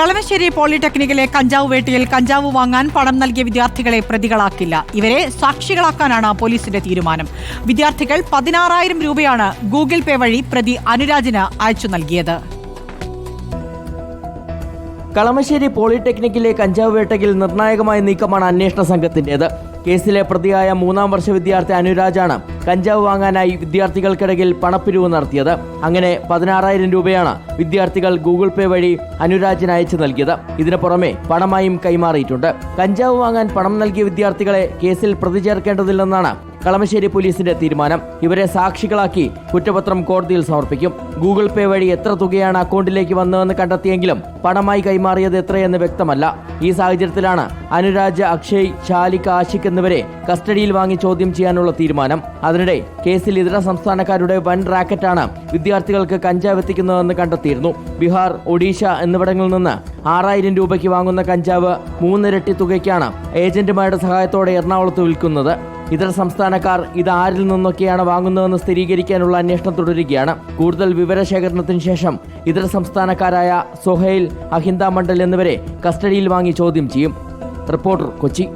കളമശ്ശേരി പോളിടെക്നിക്കിലെ കഞ്ചാവ് വേട്ടയിൽ കഞ്ചാവ് വാങ്ങാൻ പണം നൽകിയ വിദ്യാർത്ഥികളെ പ്രതികളാക്കില്ല. ഇവരെ സാക്ഷികളാക്കാനാണ് പോലീസിന്റെ തീരുമാനം. വിദ്യാർത്ഥികൾ പതിനാറായിരം രൂപയാണ് ഗൂഗിൾ പേ വഴി പ്രതി അനുരാജിന് അയച്ചു നൽകിയത്. കളമശ്ശേരി പോളിടെക്നിക്കിലെ കഞ്ചാവ് വേട്ടയിൽ നിർണായകമായ നീക്കമാണ് അന്വേഷണ സംഘത്തിന്റേത് കേസിലെ പ്രതിയായ മൂന്നാം വർഷ വിദ്യാർത്ഥി അനുരാജാണ് കഞ്ചാവ് വാങ്ങാനായി വിദ്യാർത്ഥികൾക്കിടയിൽ പണപ്പിരിവ് നടത്തിയത്. അങ്ങനെ പതിനാറായിരം രൂപയാണ് വിദ്യാർത്ഥികൾ ഗൂഗിൾ പേ വഴി അനുരാജിന് അയച്ചു നൽകിയത്. ഇതിനു പുറമെ പണമായും കൈമാറിയിട്ടുണ്ട്. കഞ്ചാവ് വാങ്ങാൻ പണം നൽകിയ വിദ്യാർത്ഥികളെ കേസിൽ പ്രതി ചേർക്കേണ്ടതില്ലെന്നാണ് കളമശ്ശേരി പോലീസിന്റെ തീരുമാനം. ഇവരെ സാക്ഷികളാക്കി കുറ്റപത്രം കോടതിയിൽ സമർപ്പിക്കും. ഗൂഗിൾ പേ വഴി എത്ര തുകയാണ് അക്കൗണ്ടിലേക്ക് വന്നതെന്ന് കണ്ടെത്തിയെങ്കിലും പണമായി കൈമാറിയത് എത്രയെന്ന് വ്യക്തമല്ല. ഈ സാഹചര്യത്തിലാണ് അനുരാജ് അക്ഷയ് ഷാലിക് ആഷിഖ് എന്നിവരെ കസ്റ്റഡിയിൽ വാങ്ങി ചോദ്യം ചെയ്യാനുള്ള തീരുമാനം. അതിനിടെ കേസിൽ ഇതര സംസ്ഥാനക്കാരുടെ വൻ റാക്കറ്റാണ് വിദ്യാർത്ഥികൾക്ക് കഞ്ചാവ് എത്തിക്കുന്നതെന്ന് കണ്ടെത്തിയിരുന്നു. ബീഹാർ ഒഡീഷ എന്നിവിടങ്ങളിൽ നിന്ന് ആറായിരം രൂപയ്ക്ക് വാങ്ങുന്ന കഞ്ചാവ് മൂന്നിരട്ടി തുകയ്ക്കാണ് ഏജന്റുമാരുടെ സഹായത്തോടെ എറണാകുളത്ത് വിൽക്കുന്നത്. ഇതര സംസ്ഥാനക്കാർ ഇത് ആരിൽ നിന്നൊക്കെയാണ് വാങ്ങുന്നതെന്ന് സ്ഥിരീകരിക്കാനുള്ള അന്വേഷണം തുടരുകയാണ്. കൂടുതൽ വിവരശേഖരണത്തിന് ശേഷം ഇതര സംസ്ഥാനക്കാരായ സൊഹൈൽ അഹിന്ദ മണ്ഡൽ എന്നിവരെ കസ്റ്റഡിയിൽ വാങ്ങി ചോദ്യം ചെയ്യും. റിപ്പോർട്ടർ കൊച്ചി.